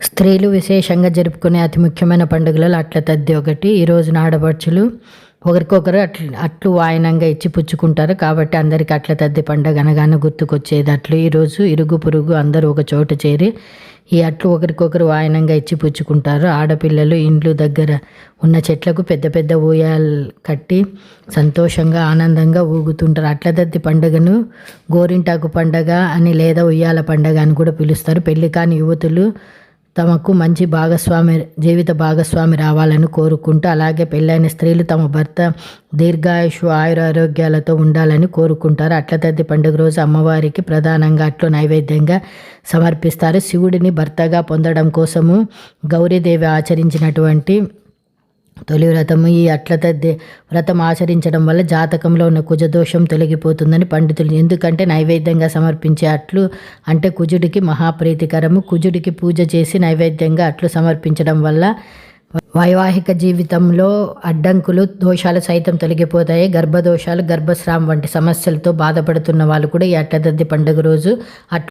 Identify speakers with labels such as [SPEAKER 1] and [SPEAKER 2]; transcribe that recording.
[SPEAKER 1] స్త్రీలు విశేషంగా జరుపుకునే అతి ముఖ్యమైన పండుగలలో అట్ల తద్ది ఒకటి. ఈ రోజున ఆడపడుచులు ఒకరికొకరు అట్లు అట్లు వాయనంగా ఇచ్చి పుచ్చుకుంటారు. కాబట్టి అందరికీ అట్ల తద్ది పండుగ అనగానే గుర్తుకొచ్చేది అట్లు ఈరోజు ఇరుగు పొరుగు అందరూ ఒక చోట చేరి ఈ అట్లు ఒకరికొకరు వాయనంగా ఇచ్చి పుచ్చుకుంటారు. ఆడపిల్లలు ఇండ్లు దగ్గర ఉన్న చెట్లకు పెద్ద పెద్ద ఊయాలు కట్టి సంతోషంగా ఆనందంగా ఊగుతుంటారు. అట్ల తద్ది పండుగను గోరింటాకు పండగ అని లేదా ఉయ్యాల పండగ అని కూడా పిలుస్తారు. పెళ్ళి కాని యువతులు తమకు మంచి భాగస్వామి జీవిత భాగస్వామి రావాలని కోరుకుంటూ అలాగే పెళ్ళైన స్త్రీలు తమ భర్త దీర్ఘాయుషు ఆయురారోగ్యాలతో ఉండాలని కోరుకుంటారు. అట్లతద్ది పండుగ రోజు అమ్మవారికి ప్రధానంగా అట్లు నైవేద్యంగా సమర్పిస్తారు. శివుడిని భర్తగా పొందడం కోసము గౌరీదేవి ఆచరించినటువంటి తొలి వ్రతము. ఈ అట్లతద్ది వ్రతం ఆచరించడం వల్ల జాతకంలో ఉన్న కుజదోషం తొలగిపోతుందని పండితులు ఎందుకంటే నైవేద్యంగా సమర్పించే అట్లు అంటే కుజుడికి మహాప్రీతికరము. కుజుడికి పూజ చేసి నైవేద్యంగా అట్లు సమర్పించడం వల్ల వైవాహిక జీవితంలో అడ్డంకులు దోషాలు సైతం తొలగిపోతాయి. గర్భదోషాలు గర్భస్రావం వంటి సమస్యలతో బాధపడుతున్న వాళ్ళు కూడా ఈ అట్టదద్ది పండుగ రోజు అట్